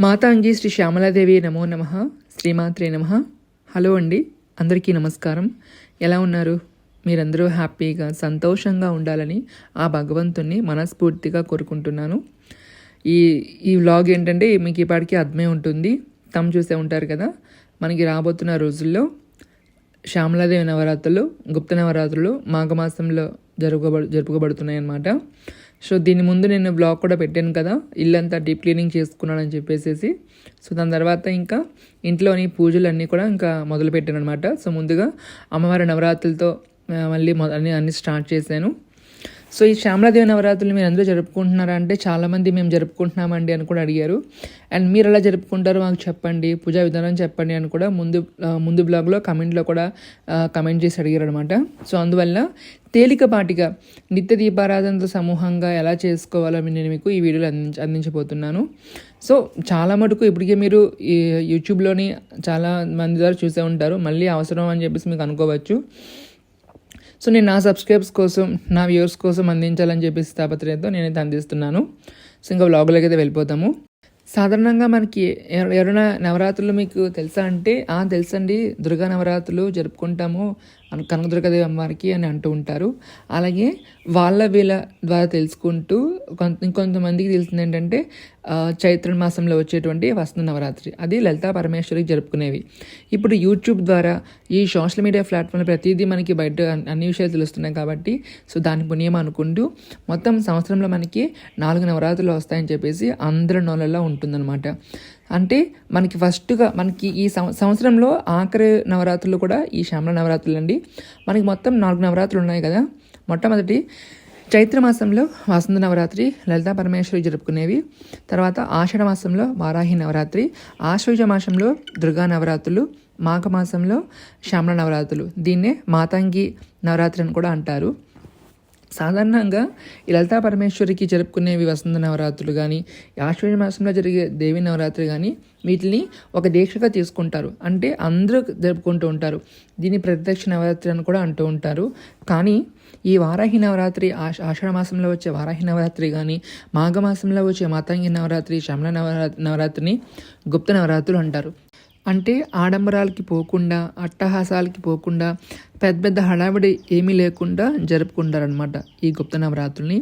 మాతాంగి శ్రీ శ్యామలాదేవి నమో నమ. శ్రీమాత్రే నమ. హలో అండి. అందరికీ నమస్కారం. ఎలా ఉన్నారు? మీరందరూ హ్యాపీగా సంతోషంగా ఉండాలని ఆ భగవంతుణ్ణి మనస్ఫూర్తిగా కోరుకుంటున్నాను. ఈ ఈ వ్లాగ్ ఏంటంటే మీకు ఇప్పటికీ అర్థమే ఉంటుంది. తమ చూసే ఉంటారు కదా. మనకి రాబోతున్న రోజుల్లో శ్యామలాదేవి నవరాత్రులు గుప్త నవరాత్రులు మాఘమాసంలో జరుపుకోబడు జరుపుకోబడుతున్నాయన్నమాట. సో దీని ముందు నేను బ్లాగ్ కూడా పెట్టాను కదా ఇల్లంతా డీప్ క్లీనింగ్ చేసుకున్నానని చెప్పేసి సో దాని తర్వాత ఇంకా ఇంట్లోని పూజలు అన్నీ కూడా ఇంకా మొదలు పెట్టాను అనమాట సో ముందుగా అమ్మవారి నవరాత్రులతో మళ్ళీ మొ- అన్ని అన్నీ స్టార్ట్ చేశాను. సో ఈ శ్యామలాదేవి నవరాత్రులు మీరు అందరూ జరుపుకుంటున్నారా అంటే చాలామంది మేము జరుపుకుంటున్నామండి అని కూడా అడిగారు. అండ్ మీరు ఎలా జరుపుకుంటారో మాకు చెప్పండి పూజా విధానం చెప్పండి అని కూడా ముందు ముందు బ్లాగ్లో కమెంట్లో కూడా కమెంట్ చేసి అడిగారు అనమాట సో అందువల్ల తేలికపాటిగా నిత్య దీపారాధనతో సమూహంగా ఎలా చేసుకోవాలో నేను మీకు ఈ వీడియోలో అందించ అందించబోతున్నాను. సో చాలా మటుకు ఇప్పటికే మీరు ఈ యూట్యూబ్లోని చాలా మంది ద్వారా చూసే ఉంటారు. మళ్ళీ అవసరం అని చెప్పేసి మీకు అనుకోవచ్చు. సో నేను నా సబ్స్క్రైబ్స్ కోసం నా వ్యూవర్స్ కోసం అందించాలని చెప్పేసి తాపత్రయంతో నేనైతే అందిస్తున్నాను. సో ఇంకా వ్లాగులకి అయితే వెళ్ళిపోతాము. సాధారణంగా మనకి ఎవరైనా నవరాత్రులు మీకు తెలుసా అంటే తెలుసండి దుర్గా నవరాత్రులు జరుపుకుంటాము. కనకదుర్గాదేవి అమ్మవారికి అని అంటూ ఉంటారు. అలాగే వాళ్ళ వీళ్ళ ద్వారా తెలుసుకుంటూ కొంత ఇంకొంతమందికి తెలిసింది ఏంటంటే చైత్ర మాసంలో వచ్చేటువంటి వసంత నవరాత్రి. అది లలితా పరమేశ్వరికి జరుపుకునేవి. ఇప్పుడు యూట్యూబ్ ద్వారా ఈ సోషల్ మీడియా ప్లాట్ఫామ్లో ప్రతిదీ మనకి బయట అన్ని విషయాలు తెలుస్తున్నాయి కాబట్టి సో దాని పుణ్యం అనుకుంటూ మొత్తం సంవత్సరంలో మనకి నాలుగు నవరాత్రులు వస్తాయని చెప్పేసి అందరి నోళ్ళల్లో ఉంటుందన్నమాట. అంటే మనకి ఫస్ట్గా మనకి ఈ సంవత్సరంలో ఆఖరి నవరాత్రులు కూడా ఈ శ్యామల నవరాత్రులు అండి మనకి మొత్తం నాలుగు నవరాత్రులు ఉన్నాయి కదా. మొట్టమొదటి చైత్ర మాసంలో వసంత నవరాత్రి లలితా పరమేశ్వరి జరుపుకునేవి. తర్వాత ఆషాఢ మాసంలో వారాహి నవరాత్రి ఆశ్వయుజ మాసంలో దుర్గా నవరాత్రులు మాఘ మాసంలో శ్యామల నవరాత్రులు. దీన్నే మాతంగి నవరాత్రి అని కూడా అంటారు. సాధారణంగా ఈ లలితా పరమేశ్వరికి జరుపుకునేవి వసంత నవరాత్రులు కానీ ఆశ్వయుజ మాసంలో జరిగే దేవి నవరాత్రి కానీ వీటిని ఒక దీక్షగా తీసుకుంటారు. అంటే అందరూ జరుపుకుంటూ ఉంటారు. దీన్ని ప్రత్యక్ష నవరాత్రి అని కూడా అంటూ ఉంటారు. కానీ ఈ వారాహి నవరాత్రి ఆష ఆషాఢ మాసంలో వచ్చే వారాహి నవరాత్రి కానీ మాఘమాసంలో వచ్చే మాతంగి నవరాత్రి శమల నవరా నవరాత్రిని గుప్త నవరాత్రులు అంటారు. అంటే ఆడంబరాలకి పోకుండా అట్టహాసాలకి పోకుండా పెద్ద పెద్ద హడావిడి ఏమీ లేకుండా జరుపుకుంటారనమాట ఈ గుప్త నవరాత్రుల్ని.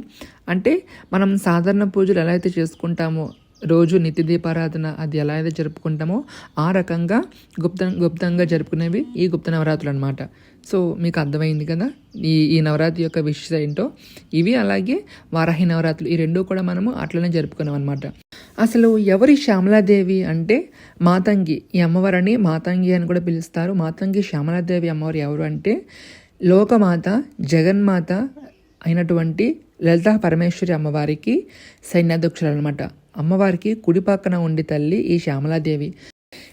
అంటే మనం సాధారణ పూజలు ఎలా అయితే చేసుకుంటామో రోజు నిత్య దీపారాధన అది ఎలా అయితే జరుపుకుంటామో ఆ రకంగా గుప్త గుప్తంగా జరుపుకునేవి ఈ గుప్త నవరాత్రులు అనమాట సో మీకు అర్థమైంది కదా? ఈ ఈ నవరాత్రి యొక్క విషయం ఏంటో? ఇవి అలాగే వారాహి నవరాత్రులు ఈ రెండు కూడా మనము అట్లనే జరుపుకున్నాం అనమాట అసలు ఎవరి శ్యామలాదేవి అంటే మాతంగి. ఈ అమ్మవారిని మాతంగి అని కూడా పిలుస్తారు. మాతంగి శ్యామలాదేవి అమ్మవారు ఎవరు అంటే లోకమాత జగన్మాత అయినటువంటి లలితా పరమేశ్వరి అమ్మవారికి సైన్యాధ్యక్షులు అనమాట అమ్మవారికి కుడి పక్కన ఉండి తల్లి ఈ శ్యామలాదేవి.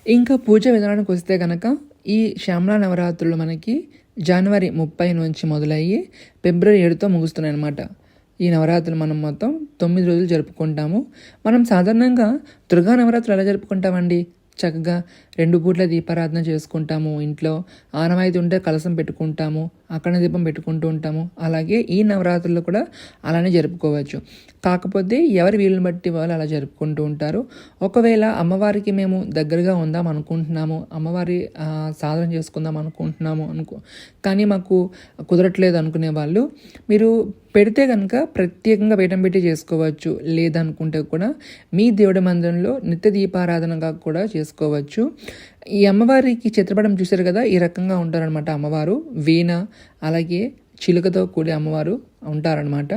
ఇంకా పూజ విధానానికి వస్తే కనుక ఈ శ్యామలా నవరాత్రులు మనకి జనవరి ముప్పై నుంచి మొదలయ్యి ఫిబ్రవరి ఏడుతో ముగుస్తున్నాయి అనమాట ఈ నవరాత్రులు మనం మొత్తం తొమ్మిది రోజులు జరుపుకుంటాము. మనం సాధారణంగా దుర్గా నవరాత్రులు ఎలా జరుపుకుంటామండి? చక్కగా రెండు పూట్ల దీపారాధన చేసుకుంటాము. ఇంట్లో ఆనవాయితీ ఉంటే కలసం పెట్టుకుంటాము అక్కడ దీపం పెట్టుకుంటూ ఉంటాము. అలాగే ఈ నవరాత్రులు కూడా అలానే జరుపుకోవచ్చు. కాకపోతే ఎవరి వీలుని బట్టి వాళ్ళు అలా జరుపుకుంటూ ఉంటారు. ఒకవేళ అమ్మవారికి మేము దగ్గరగా ఉందాం అనుకుంటున్నాము అమ్మవారి సాధన చేసుకుందాం అనుకుంటున్నాము అనుకో కానీ మాకు కుదరట్లేదు అనుకునే వాళ్ళు మీరు పెడితే కనుక ప్రత్యేకంగా పీఠం పెట్టి చేసుకోవచ్చు. లేదనుకుంటే కూడా మీ దేవుడి మందిరంలో నిత్య దీపారాధనగా కూడా చేసుకోవచ్చు. ఈ అమ్మవారికి చిత్రపటం చూశారు కదా ఈ రకంగా ఉంటారనమాట అమ్మవారు. వీణ అలాగే చిలుకతో కూడి అమ్మవారు. ఉంటారనమాట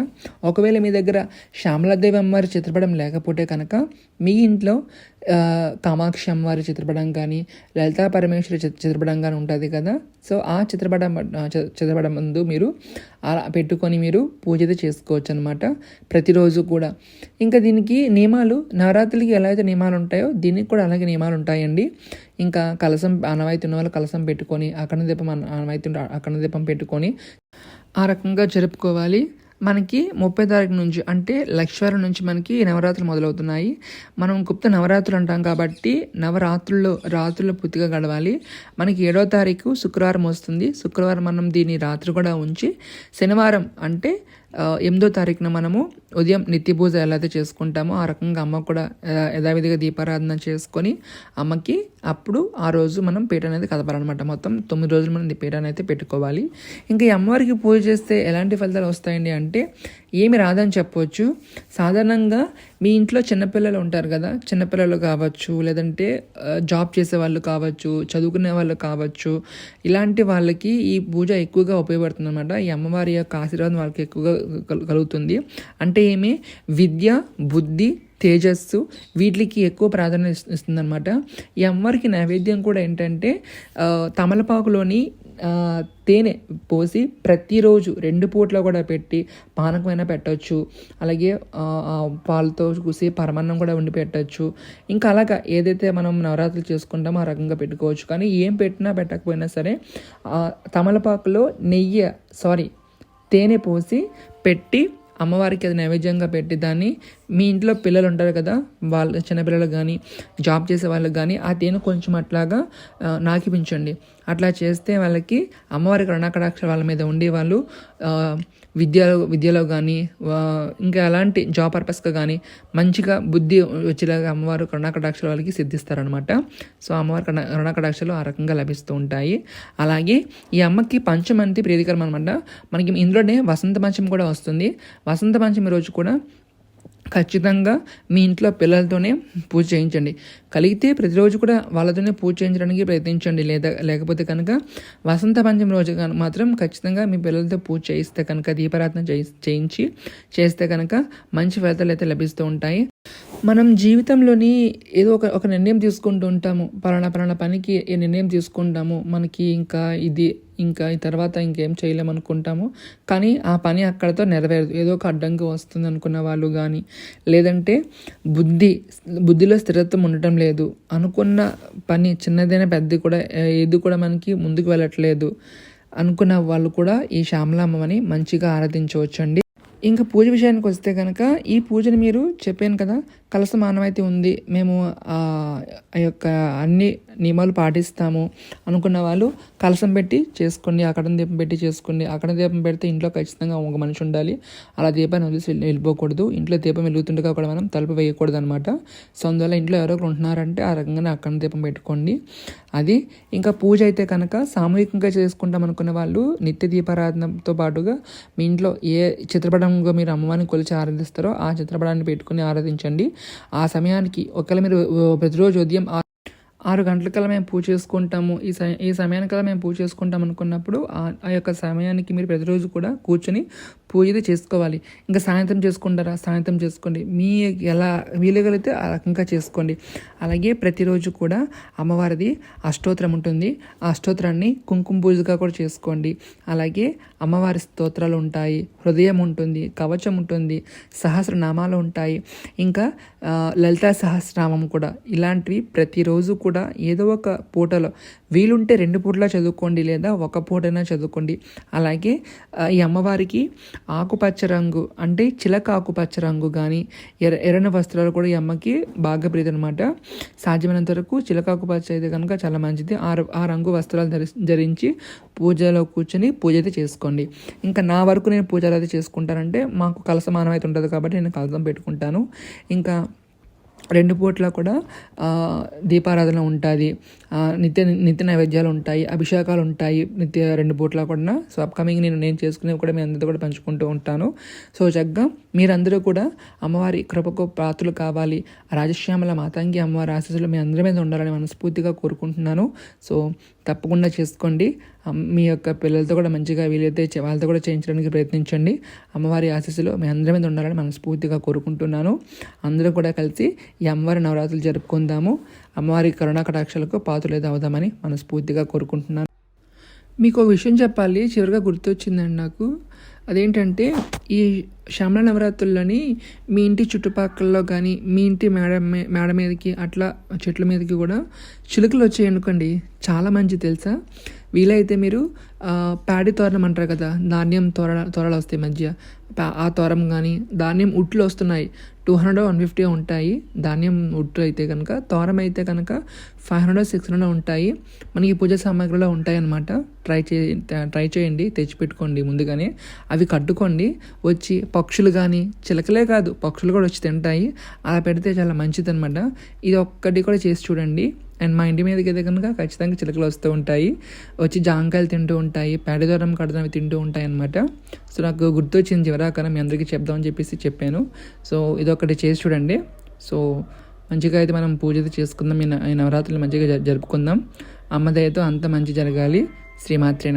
ఒకవేళ మీ దగ్గర శ్యామలాదేవి అమ్మవారి చిత్రపటం లేకపోతే కనుక మీ ఇంట్లో కామాక్షి అమ్మవారి చిత్రపటం కానీ లలితా పరమేశ్వరి చిత్రపటం కానీ ఉంటుంది కదా. సో ఆ చిత్రపటం చిత్రపటం ముందు మీరు అలా పెట్టుకొని మీరు పూజ అయితే చేసుకోవచ్చు అనమాట ప్రతిరోజు కూడా. ఇంకా దీనికి నియమాలు నవరాత్రులకి ఎలా అయితే నియమాలు ఉంటాయో దీనికి కూడా అలాగే నియమాలు ఉంటాయండి. ఇంకా కలసం ఆనవాయితీ ఉన్న వాళ్ళు కలసం పెట్టుకొని అక్కడ దీపం ఆన- అక్కడ దీపం పెట్టుకొని ఆ రకంగా జరుపుకోవాలి. మనకి ముప్పై తారీఖు నుంచి అంటే లక్ష్వారం నుంచి మనకి నవరాత్రులు మొదలవుతున్నాయి. మనం గుప్త నవరాత్రులు అంటాం కాబట్టి నవరాత్రుల్లో రాత్రులు పూర్తిగా గడవాలి. మనకి ఏడో తారీఖు శుక్రవారం వస్తుంది. శుక్రవారం మనం దీన్ని రాత్రి కూడా ఉంచి శనివారం అంటే ఎనిమిదో తారీఖున మనము ఉదయం నిత్య పూజ ఎలా అయితే చేసుకుంటామో ఆ రకంగా అమ్మ కూడా యథావిధిగా దీపారాధన చేసుకొని అమ్మకి అప్పుడు ఆ రోజు మనం పీట అనేది కదపాలన్నమాట. మొత్తం తొమ్మిది రోజులు మనం ఈ అయితే పెట్టుకోవాలి. ఇంకా ఈ అమ్మవారికి పూజ చేస్తే ఎలాంటి ఫలితాలు వస్తాయండి అంటే ఏమి రాదని చెప్పవచ్చు సాధారణంగా మీ ఇంట్లో చిన్నపిల్లలు ఉంటారు కదా చిన్నపిల్లలు కావచ్చు లేదంటే జాబ్ చేసే వాళ్ళు కావచ్చు చదువుకునే వాళ్ళు కావచ్చు ఇలాంటి వాళ్ళకి ఈ పూజ ఎక్కువగా ఉపయోగపడుతుంది అనమాట ఈ అమ్మవారి యొక్క ఆశీర్వాదం వాళ్ళకి ఎక్కువగా కలు- కలుగుతుంది. అంటే ఏమి? విద్య బుద్ధి తేజస్సు వీటికి ఎక్కువ ప్రాధాన్యత ఇస్తుందన్నమాట. ఈ అమ్మవారికి నైవేద్యం కూడా ఏంటంటే తమలపాకులోని తేనె పోసి ప్రతిరోజు రెండు పూట్ల కూడా పెట్టి పానకమైనా పెట్టవచ్చు అలాగే పాలతో కూసి పరమాన్నం కూడా వండి పెట్టచ్చు. ఇంకా అలాగా ఏదైతే మనం నవరాత్రులు చేసుకుంటామో ఆ రకంగా పెట్టుకోవచ్చు. కానీ ఏం పెట్టినా పెట్టకపోయినా సరే తమలపాకులో నెయ్యి సారీ తేనె పోసి పెట్టి అమ్మవారికి అది నైవేద్యంగా పెట్టి దాన్ని మీ ఇంట్లో పిల్లలు ఉంటారు కదా వాళ్ళ చిన్నపిల్లలకు కానీ జాబ్ చేసే వాళ్ళకి కానీ ఆ తేనె కొంచెం అట్లాగా నాకిపించండి. అట్లా చేస్తే వాళ్ళకి అమ్మవారి కరుణాకటాక్ష వాళ్ళ మీద ఉండి వాళ్ళు విద్యలో విద్యలో కానీ ఇంకా అలాంటి జాబ్ పర్పస్గా కానీ మంచిగా బుద్ధి వచ్చేలాగా అమ్మవారు కరుణాకటాక్షలు వాళ్ళకి సిద్ధిస్తారనమాట సో అమ్మవారి కరుణ కరుణాకటాక్షలు ఆ రకంగా లభిస్తూ ఉంటాయి. అలాగే ఈ అమ్మకి పంచమంతి ప్రీతికరం అనమాట మనకి ఇందులోనే వసంత పంచమి కూడా వస్తుంది. వసంత పంచమి రోజు కూడా ఖచ్చితంగా మీ ఇంట్లో పిల్లలతోనే పూజ చేయించండి. కలిగితే ప్రతిరోజు కూడా వాళ్ళతోనే పూజ చేయించడానికి ప్రయత్నించండి. లేదా లేకపోతే కనుక వసంత పంచమి రోజు కనుక మాత్రం ఖచ్చితంగా మీ పిల్లలతో పూజ చేయిస్తే కనుక దీపారాధన చేయించి చేస్తే కనుక మంచి ఫలితాలు అయితే లభిస్తూ ఉంటాయి. మనం జీవితంలోని ఏదో ఒక ఒక నిర్ణయం తీసుకుంటూ ఉంటాము. పలానా పలానా పనికి ఈ నిర్ణయం తీసుకుంటాము. మనకి ఇంకా ఇది ఇంకా ఈ తర్వాత ఇంకేం చేయలేము అనుకుంటాము కానీ ఆ పని అక్కడతో నెరవేరదు. ఏదో ఒక అడ్డంకి వస్తుంది అనుకున్న వాళ్ళు కానీ లేదంటే బుద్ధి బుద్ధిలో స్థిరత్వం ఉండటం లేదు. అనుకున్న పని చిన్నదైనా పెద్దది కూడా ఏది కూడా మనకి ముందుకు వెళ్ళట్లేదు అనుకున్న వాళ్ళు కూడా ఈ శ్యామలామ్మని మంచిగా ఆరాధించవచ్చండి. ఇంకా పూజ విషయానికి వస్తే కనుక ఈ పూజని మీరు చెప్పాను కదా కలస మానవైతే ఉంది. మేము ఆ ఆ యొక్క అన్ని నియమాలు పాటిస్తాము అనుకున్న వాళ్ళు కలసం పెట్టి చేసుకోండి అక్కడ దీపం పెట్టి చేసుకోండి. అక్కడ దీపం పెడితే ఇంట్లో ఖచ్చితంగా ఒక మనిషి ఉండాలి. అలా దీపాన్ని వదిలేసి వెళ్ళి- వెళ్ళిపోకూడదు. ఇంట్లో దీపం వెలుగుతుండగా కూడా మనం తలుపు వేయకూడదు అనమాట సో అందువల్ల ఇంట్లో ఎవరో ఒకరు ఉంటున్నారంటే ఆ రకంగానే అక్కడ దీపం పెట్టుకోండి. అది ఇంకా పూజ అయితే కనుక సామూహికంగా చేసుకుంటాం అనుకున్న వాళ్ళు నిత్య దీపారాధనతో పాటుగా మీ ఇంట్లో ఏ చిత్రపటంగా మీరు అమ్మవారిని కొలిచి ఆరాధిస్తారో ఆ చిత్రపటాన్ని పెట్టుకుని ఆరాధించండి. ఆ సమయానికి ఒకవేళ మీరు ప్రతిరోజు ఉదయం ఆరు గంటలకల్లా మేము పూజ చేసుకుంటాము. ఈ సమయ ఈ సమయానికల్లా మేము పూజ చేసుకుంటాం అనుకున్నప్పుడు ఆ ఆ యొక్క సమయానికి మీరు ప్రతిరోజు కూడా కూర్చొని పూజది చేసుకోవాలి. ఇంకా సాయంత్రం చేసుకుంటారా? సాయంత్రం చేసుకోండి. మీ ఎలా వీలుగలిగితే ఆ రకంగా చేసుకోండి. అలాగే ప్రతిరోజు కూడా అమ్మవారిది అష్టోత్తరం ఉంటుంది. ఆ అష్టోత్తరాన్ని కుంకుమ పూజగా కూడా చేసుకోండి. అలాగే అమ్మవారి స్తోత్రాలు ఉంటాయి. హృదయం ఉంటుంది కవచం ఉంటుంది సహస్రనామాలు ఉంటాయి. ఇంకా లలితా సహస్రనామం కూడా. ఇలాంటివి ప్రతిరోజు కూడా ఏదో ఒక పూటలో వీలుంటే రెండు పూటలా చదువుకోండి లేదా ఒక పూటైనా చదువుకోండి. అలాగే ఈ అమ్మవారికి ఆకుపచ్చ రంగు అంటే చిలక ఆకుపచ్చ రంగు కానీ ఎర్ర ఎర్రని వస్త్రాలు కూడా ఈ అమ్మకి బాగా ప్రీతి అనమాట సాధ్యమైనంత వరకు చిలక ఆకుపచ్చ అయితే కనుక చాలా మంచిది. ఆ ఆ రంగు వస్త్రాలు ధరి ధరించి పూజలో కూర్చొని పూజ అయితే చేసుకోండి. ఇంకా నా వరకు నేను పూజలు అయితే చేసుకుంటానంటే మాకు కలసమానం అయితే ఉంటుంది కాబట్టి నేను కలసం పెట్టుకుంటాను. ఇంకా రెండు పూట్ల కూడా దీపారాధన ఉంటుంది. నిత్య నిత్య నైవేద్యాలు ఉంటాయి అభిషేకాలు ఉంటాయి. నిత్య రెండు పూట్ల కూడా సో అప్కమింగ్ నేను నేను చేసుకునేవి కూడా మీ అందరితో కూడా పంచుకుంటూ ఉంటాను. సో చక్కగా మీరందరూ కూడా అమ్మవారి కృపకు పాత్రలు కావాలి. రాజశ్యామల మాతంగి అమ్మవారి ఆశీస్సులు మీ అందరి మీద ఉండాలని మనస్ఫూర్తిగా కోరుకుంటున్నాను. సో తప్పకుండా చేసుకోండి. మీ యొక్క పిల్లలతో కూడా మంచిగా వీలైతే వాళ్ళతో కూడా చేయించడానికి ప్రయత్నించండి. అమ్మవారి ఆశీస్సులు మీ అందరి మీద ఉండాలని మనస్ఫూర్తిగా కోరుకుంటున్నాను. అందరూ కూడా కలిసి ఈ అమ్మవారి నవరాత్రులు జరుపుకుందాము. అమ్మవారి కరుణా కటాక్షలకు పాత్రలు అవుదామని మనస్ఫూర్తిగా కోరుకుంటున్నాను. మీకు ఒక విషయం చెప్పాలి చివరిగా గుర్తొచ్చిందండి నాకు. అదేంటంటే ఈ శ్యామల నవరాత్రుల్లోని మీ ఇంటి చుట్టుపక్కలలో కానీ మీ ఇంటి మేడ మేడ మీదకి అట్లా చెట్ల మీదకి కూడా చిలుకలు వచ్చాయి అనుకోండి చాలా మంచి తెలుసా? వీలైతే మీరు ఆ, ప్యాడీ తోరణం అంటారు కదా ధాన్యం తోర తోరలు వస్తాయి మధ్య. ఆ తోరం కానీ ధాన్యం ఉట్లు వస్తున్నాయి. టూ హండ్రెడ్ వన్ ఫిఫ్టీ ఉంటాయి. ధాన్యం ఉట్లు అయితే కనుక తోరం అయితే కనుక ఫైవ్ హండ్రెడ్ సిక్స్ హండ్రెడ్ ఉంటాయి. మనకి పూజ సామాగ్రిలో ఉంటాయి అన్నమాట. ట్రై చే ట్రై చేయండి తెచ్చిపెట్టుకోండి ముందుగానే. అవి కట్టుకోండి. వచ్చి పక్షులు కానీ చిలకలే కాదు పక్షులు కూడా వచ్చి తింటాయి. అలా పెడితే చాలా మంచిది అనమాట ఇది ఒక్కటి కూడా చేసి చూడండి. అండ్ మా ఇంటి మీదకి అయితే కనుక ఖచ్చితంగా చిలకలు వస్తూ ఉంటాయి. వచ్చి జాంకాయలు తింటూ ఉంటాయి. పేడదూరం కడదవి తింటూ ఉంటాయి అనమాట సో నాకు గుర్తొచ్చింది చివరాకరం మీ అందరికీ చెప్దామని చెప్పేసి చెప్పాను. సో ఇదొకటి చేసి చూడండి. సో మంచిగా అయితే మనం పూజ అయితే చేసుకుందాం. ఈ నవరాత్రులు మంచిగా జ- జరుపుకుందాం. అమ్మ దయతో అంత మంచి జరగాలి. శ్రీమాత్రే